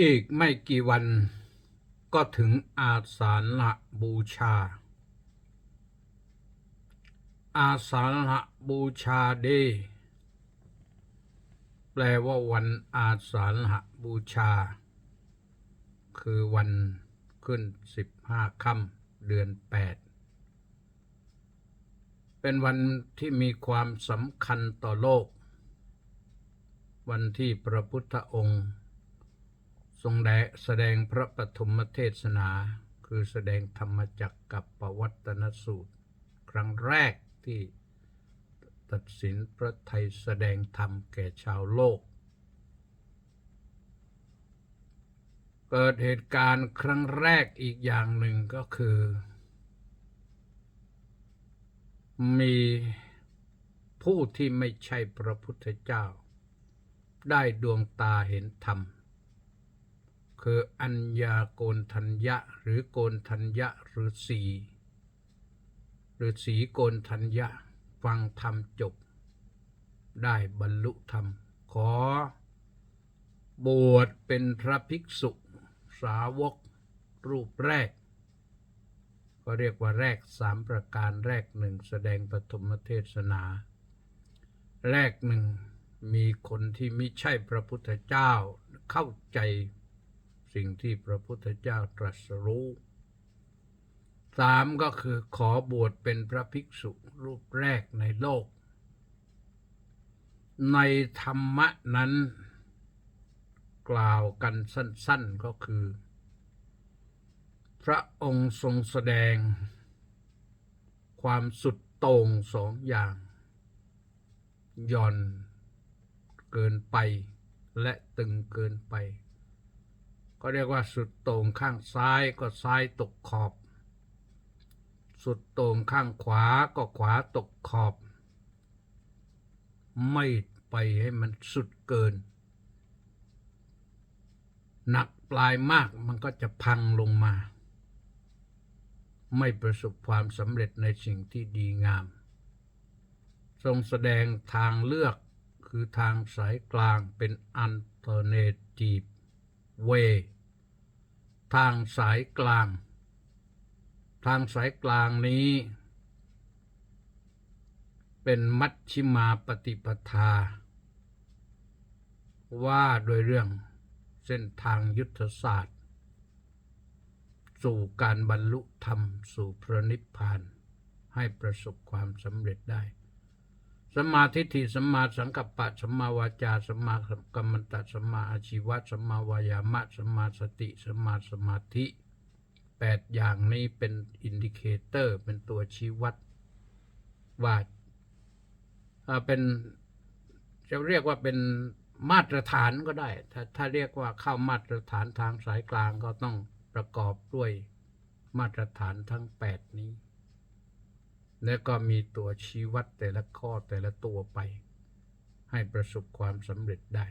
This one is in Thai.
อีกไม่กี่วันก็ถึงอาสาฬหบูชา อาสาฬหบูชาเดย์แปลว่าวันอาสาฬหบูชา คือวันขึ้นสิบห้าค่ำเดือนแปด เป็นวันที่มีความสำคัญต่อโลก วันที่พระพุทธองค์ ทรงแดแสดงพระปฐมเทศนา คือแสดงธรรมจักกับปวัตนสูตร ครั้งแรกที่ตัดสินพระไทยแสดงธรรมแก่ชาวโลก เกิดเหตุการณ์ครั้งแรกอีกอย่างหนึ่งก็คือ มีผู้ที่ไม่ใช่พระพุทธเจ้า ได้ดวงตาเห็นธรรม คืออัญญาโกนทัญญะหรือโกนทัญญะฤาษีฤาษีโกนทัญญะฟังธรรมจบ ได้บรรลุธรรม ขอบวชเป็นพระภิกษุสาวกรูปแรก ก็เรียกว่าแรกสามประการแรกหนึ่งแสดงปฐมเทศนา แรกหนึ่งมีคนที่ไม่ใช่พระพุทธเจ้าเข้าใจ สิ่งที่พระพุทธเจ้าตรัสรู้สามก็คือขอบวชเป็นพระภิกษุรูปแรกในโลก ในธรรมะนั้น กล่าวกันสั้นๆก็คือ พระองค์ทรงแสดง ความสุดโต่งสองอย่างหย่อนเกินไปและตึงเกินไป ก็เรียกว่าสุดโต่งข้างซ้ายก็ซ้ายตกขอบ สุดโต่งข้างขวาก็ขวาตกขอบ ไม่ไปให้มันสุดเกิน หนักปลายมากมันก็จะพังลงมา ไม่ประสบความสำเร็จในสิ่งที่ดีงาม ทรงแสดงทางเลือกคือทางสายกลางเป็นอันเทอร์เนทีฟเว ทางสายกลาง ทางสายกลางนี้ เป็นมัชชิมาปฏิปทา ว่าโดยเรื่องเส้นทางยุทธศาสตร์ สู่การบรรลุธรรมสู่พระนิพพานให้ประสบความสำเร็จได้ สัมมาทิฏฐิสัมมาสังกัปปะสัมมาวาจาสัมมากัมมันตะสัมมาอาชีวะสัมมาวายามะสัมมาสติสัมมาสมาธิแปดอย่างนี้เป็นอินดิเคเตอร์เป็นตัวชี้วัดว่าเป็นจะเรียกว่าเป็นมาตรฐานก็ได้ ถ้าถ้าเรียกว่าเข้ามาตรฐานทางสายกลางก็ต้องประกอบด้วยมาตรฐานทั้งแปดนี้ แล้วก็มีตัวชี้วัดแต่ละข้อแต่ละตัวไป ให้ประสบความสำเร็จได้